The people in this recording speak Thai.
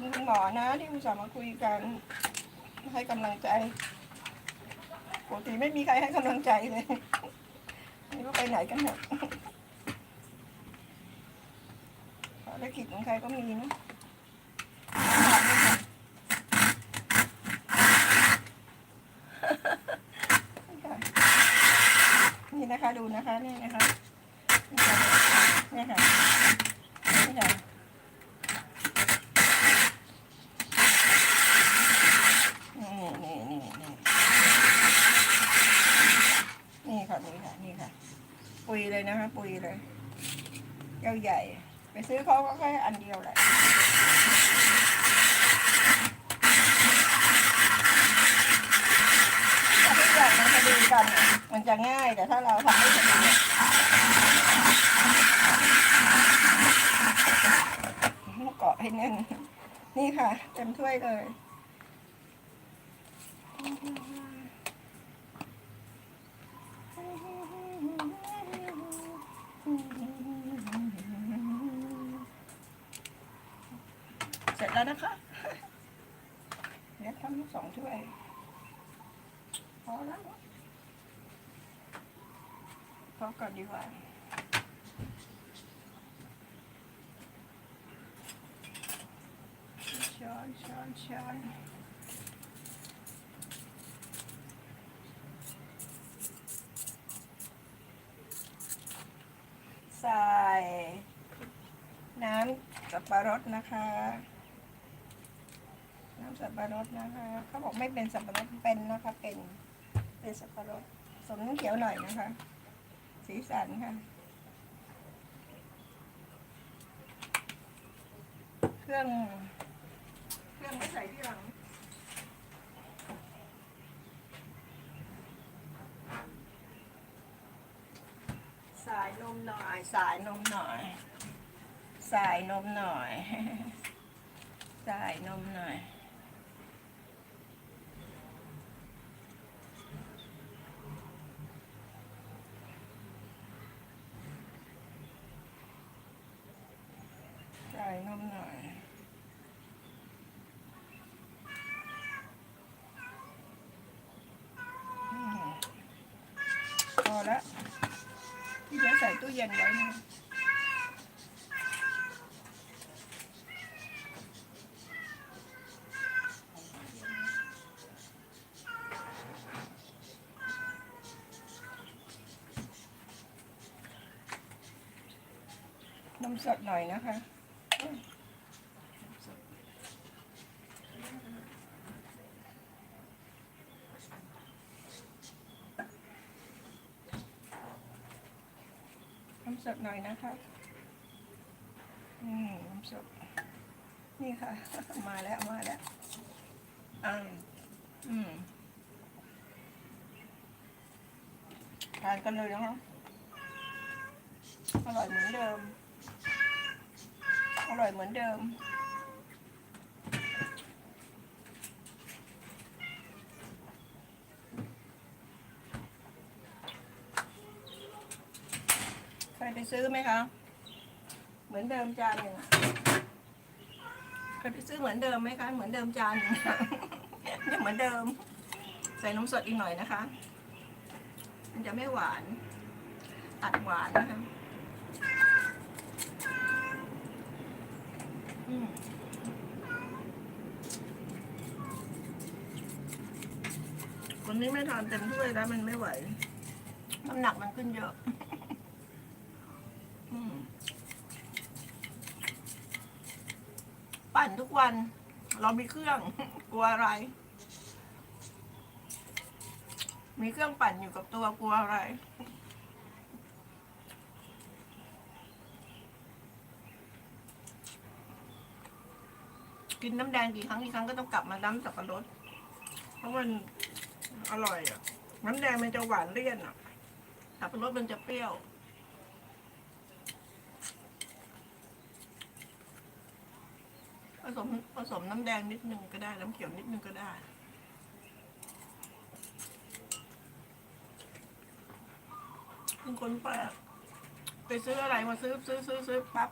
คุณคุณหมอนะที่อุตส่าห์มาคุยกันให้กำลังใจปกติไม่มีใครให้กำลังใจเลยไม่รู้ไปไหนกันหมดภารกิจของใครก็มีนะนี่นะคะดูนะคะนี่นะคะนี่ค่ะนี่ค่ะนี่นี่นี่นี่นี่ค่ะนี่ค่ะนี่ค่ะ ปุยเลยนะคะ ปุยเลยเจ้าใหญ่ ไปซื้อเขาก็แค่อันเดียวแหละถ้าทุกอย่างมันจะดีกัน มันจะง่ายแต่ถ้าเราทำไม่สำเร็จเกาะให้แน่น นี่ค่ะ เต็มถ้วยเลย เสร็จแล้วนะคะเดี๋ยวทำสองถ้วยพอแล้วพอก่อนดีกว่าช้อนช้อนช้อนใส่น้ำสับปะรดนะคะ น้ำสับปะรดนะคะ เขาบอกไม่เป็นสับปะรดเป็นนะคะ เป็น เป็นสับปะรดสมน้ำเขียวหน่อยนะคะ สีสันค่ะ เครื่อง เครื่องไม่ใส่ที่หลังสายนมหน่อย สายนมหน่อย สายนมหน่อย สายนมหน่อย ใส่นมหน่อยอืมพอแล้วที่เดี๋ยวใส่ตู้เย็นไว้นะนมสดหน่อยนะคะ น้ำสดหน่อยนะคะอืมน้ำสดนี่ค่ะ มาแล้วมาแล้วอ่าอืมทานกันเลยนะคะอร่อยเหมือนเดิม อร่อยเหมือนเดิมเคยไปซื้อไหมคะ เหมือนเดิมจานหนึ่งอะเคยไปซื้อเหมือนเดิมไหมคะ เหมือนเดิมจานหนึ่งยังเหมือนเดิม ใส่นมสดอีกหน่อยนะคะ มันจะไม่หวาน ตัดหวานนะคะ วันนี้ไม่ทานเต็มถ้วยแล้วมันไม่ไหว น้ำหนักมันขึ้นเยอะอืมปั่นทุกวัน เรามีเครื่อง กลัวอะไร มีเครื่องปั่นอยู่กับตัวกลัวอะไร กินน้ำแดงกี่ครั้งกี่ครั้งก็ต้องกลับมาน้ำสับปะรด เพราะมันอร่อยอะ น้ำแดงมันจะหวานเลี่ยนอะ สับปะรดมันจะเปรี้ยว ผสมผสมน้ำแดงนิดนึงก็ได้ น้ำเขียวนิดนึงก็ได้เป็นคนแปลกไปซื้ออะไรมาซื้อซื้อซื้อซื้อปั๊บ